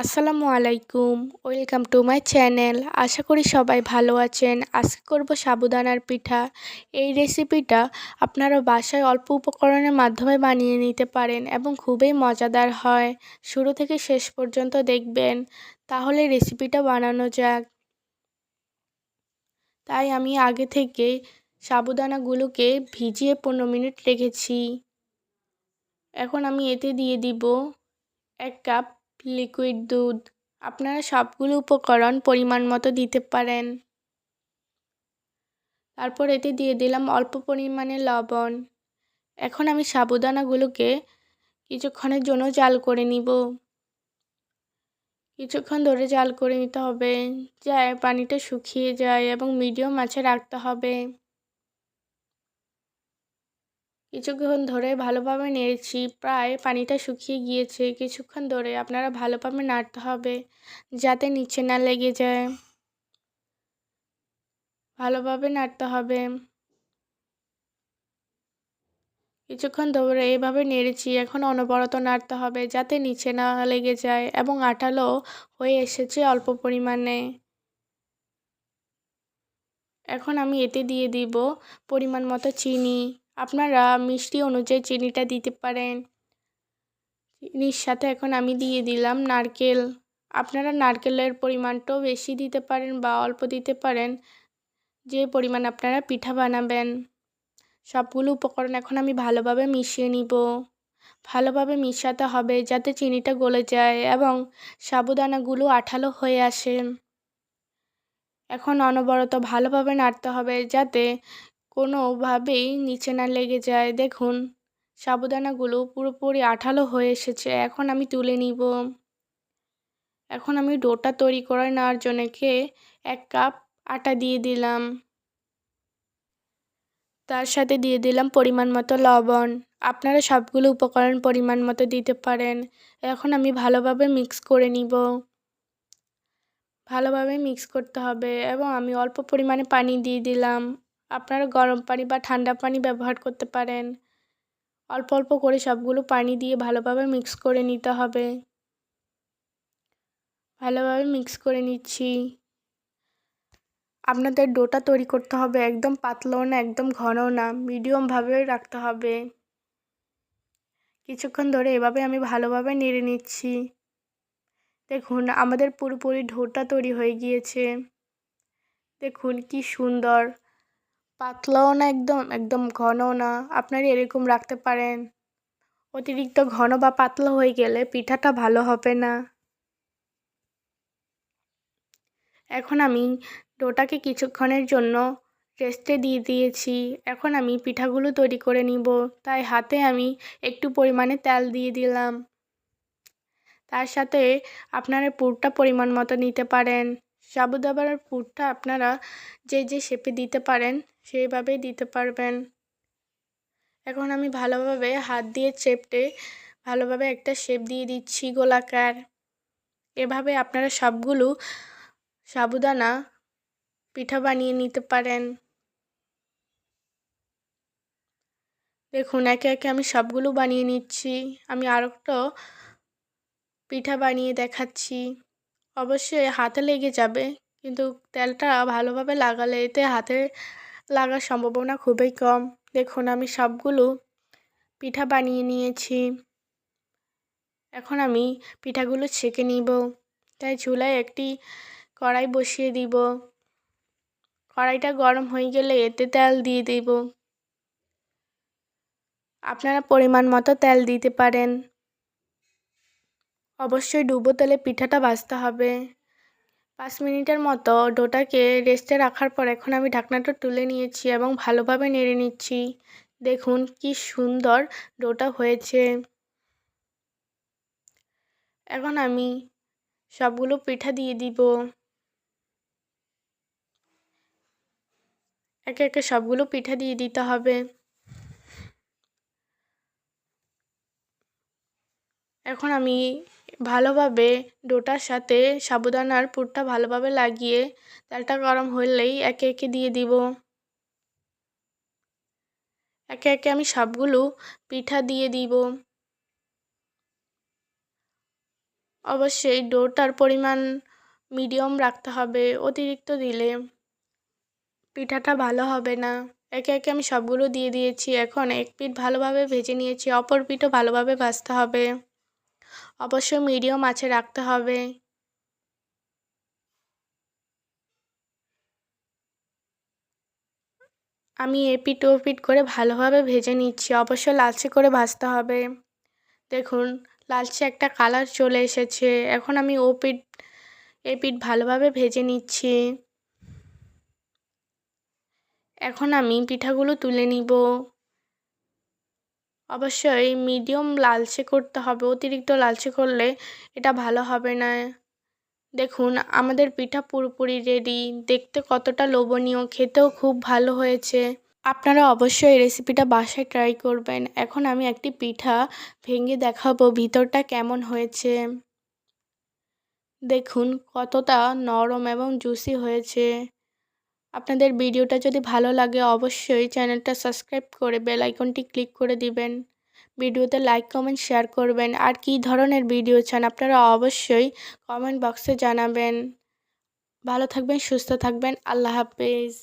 আসসালামু আলাইকুম, welcome to my channel. আশা করি সবাই ভালো আছেন। আজকে করব সাবুদানার পিঠা। এই রেসিপিটা আপনারা বাসায় অল্প উপকরণের মাধ্যমে বানিয়ে নিতে পারেন এবং খুবই মজাদার হয়। শুরু থেকে শেষ পর্যন্ত দেখবেন। তাহলে রেসিপিটা বানানো যাক। তাই আমি আগে থেকে সাবুদানাগুলোকে ভিজিয়ে পনেরো মিনিট রেখেছি। এখন আমি এতে দিয়ে দিব এক কাপ লিকুইড দুধ। আপনারা সবগুলো উপকরণ পরিমাণ মতো দিতে পারেন। তারপর এতে দিয়ে দিলাম অল্প পরিমাণে লবণ। এখন আমি সাবুদানাগুলোকে কিছুক্ষণের জন্য জাল করে নিব। কিছুক্ষণ ধরে জাল করে নিতে হবে। যায় পানিটা শুকিয়ে যায় এবং মিডিয়াম মাছে রাখতে হবে। কিছুক্ষণ ধরে ভালোভাবে নেড়েছি, প্রায় পানিটা শুকিয়ে গিয়েছে। কিছুক্ষণ ধরে আপনারা ভালোভাবে নাড়তে হবে যাতে নিচে না লেগে যায়। ভালোভাবে নাড়তে হবে। কিছুক্ষণ ধরে এইভাবে নেড়েছি, এখন অনবরত নাড়তে হবে যাতে নিচে না লেগে যায় এবং আঠালো হয়ে এসেছে অল্প পরিমাণে। এখন আমি এতে দিয়ে দিব পরিমাণ মতো চিনি। আপনারা মিষ্টি অনুযায়ী চিনিটা দিতে পারেন। চিনির সাথে এখন আমি দিয়ে দিলাম নারকেল। আপনারা নারকেলের পরিমাণটাও বেশি দিতে পারেন বা অল্প দিতে পারেন। যে পরিমাণ আপনারা পিঠা বানাবেন। সবগুলো উপকরণ এখন আমি ভালোভাবে মিশিয়ে নিব। ভালোভাবে মিশাতে হবে যাতে চিনিটা গলে যায় এবং সাবুদানাগুলো আঠালো হয়ে আসে। এখন অনবরত ভালোভাবে নাড়তে হবে যাতে কোনোভাবেই নিচে না লেগে যায়। দেখুন, সাবুদানাগুলো পুরোপুরি আঠালো হয়ে এসেছে। এখন আমি তুলে নিব। এখন আমি ডোটা তৈরি করে নেওয়ার জন্য কে এক কাপ আটা দিয়ে দিলাম। তার সাথে দিয়ে দিলাম পরিমাণ মতো লবণ। আপনারা সবগুলো উপকরণ পরিমাণ মতো দিতে পারেন। এখন আমি ভালোভাবে মিক্স করে নিব। ভালোভাবে মিক্স করতে হবে এবং আমি অল্প পরিমাণে পানি দিয়ে দিলাম। আপনারা গরম পানি বা ঠান্ডা পানি ব্যবহার করতে পারেন। অল্প অল্প করে সবগুলো পানি দিয়ে ভালোভাবে মিক্স করে নিতে হবে। ভালোভাবে মিক্স করে নিচ্ছি। আপনাদের ডোটা তৈরি করতে হবে একদম পাতলাও না, একদম ঘনও না মিডিয়ামভাবে রাখতে হবে। কিছুক্ষণ ধরে এভাবে আমি ভালোভাবে নেড়ে নিচ্ছি। দেখুন, আমাদের পুরোপুরি ঢোটা তৈরি হয়ে গিয়েছে। দেখুন কি সুন্দর। পাতলাও না একদম একদম ঘনও না। আপনারা এরকম রাখতে পারেন। অতিরিক্ত ঘন বা পাতলা হয়ে গেলে পিঠাটা ভালো হবে না। এখন আমি ডোটাকে কিছুক্ষণের জন্য রেস্টে দিয়ে দিয়েছি। এখন আমি পিঠাগুলো তৈরি করে নিব। তাই হাতে আমি একটু পরিমাণে তেল দিয়ে দিলাম। তার সাথে আপনারা পুরটা পরিমাণ মতো নিতে পারেন। সাবুদাবার পুরটা আপনারা যে যে শেপে দিতে পারেন সেইভাবেই দিতে পারবেন। এখন আমি ভালোভাবে হাত দিয়ে চেপটে ভালোভাবে একটা শেপ দিয়ে দিচ্ছি গোলাকার। এভাবে আপনারা সবগুলো সাবুদানা পিঠা বানিয়ে নিতে পারেন। দেখুন, একে একে আমি সবগুলো বানিয়ে নিচ্ছি। আমি আরেকটা পিঠা বানিয়ে দেখাচ্ছি। অবশ্যই হাতে লেগে যাবে, কিন্তু তেলটা ভালোভাবে লাগালে এতে হাতে লাগার সম্ভাবনা খুবই কম। দেখুন, আমি সবগুলো পিঠা বানিয়ে নিয়েছি। এখন আমি পিঠাগুলো ছেঁকে নিব। তাই চুলায় একটি কড়াই বসিয়ে দিব। কড়াইটা গরম হয়ে গেলে এতে তেল দিয়ে দিব। আপনারা পরিমাণ মতো তেল দিতে পারেন। অবশ্যই ডুবো তেলে পিঠাটা ভাজতে হবে। পাঁচ মিনিটের মতো ডোটাকে রেস্টে রাখার পর এখন আমি ঢাকনাটা তুলে নিয়েছি এবং ভালোভাবে নেড়ে নিচ্ছি। দেখুন কি সুন্দর ডোটা হয়েছে। এখন আমি সবগুলো পিঠা দিয়ে দিব। একে একে সবগুলো পিঠা দিয়ে দিতে হবে। এখন আমি ভালোভাবে ডোটার সাথে সাবুদানার পুরটা ভালোভাবে লাগিয়ে তেলটা গরম হলেই একে একে দিয়ে দিব। একে একে আমি সবগুলো পিঠা দিয়ে দিব। অবশ্যই ডোটার পরিমাণ মিডিয়াম রাখতে হবে, অতিরিক্ত দিলে পিঠাটা ভালো হবে না। একে একে আমি সবগুলো দিয়ে দিয়েছি, এখন এক পিঠ ভালোভাবে ভেজে নিয়েছি, অপর পিঠও ভালোভাবে ভাজতে হবে। অবশ্যই মিডিয়াম আছে, রাখতে হবে। আমি এপিট ওপিট করে ভালোভাবে ভেজে নিচ্ছি, অবশ্য লালচে করে ভাজতে হবে। দেখুন, লালচে একটা কালার চলে এসেছে, এখন আমি ও পিঠ এ পিঠ ভালোভাবে ভেজে নিচ্ছি। এখন আমি পিঠাগুলো তুলে নিব। অবশ্যই মিডিয়াম লালচে করতে হবে, অতিরিক্ত লালচে করলে এটা ভালো হবে না। দেখুন, আমাদের পিঠা পুরোপুরি রেডি দেখতে কতটা লোভনীয়, খেতেও খুব ভালো হয়েছে। আপনারা অবশ্যই রেসিপিটা বাসায় ট্রাই করবেন। এখন আমি একটি পিঠা ভেঙে দেখাবো, ভিতরটা কেমন হয়েছে। দেখুন, কতটা নরম এবং জুসি হয়েছে। আপনাদের ভিডিওটা যদি ভালো লাগে, অবশ্যই চ্যানেলটা সাবস্ক্রাইব করে বেল আইকনটি ক্লিক করে দিবেন। ভিডিওতে লাইক, কমেন্ট, শেয়ার করবেন। আর কি ধরনের ভিডিও চান আপনারা অবশ্যই কমেন্ট বক্সে জানাবেন। ভালো থাকবেন, সুস্থ থাকবেন। আল্লাহ হাফেজ।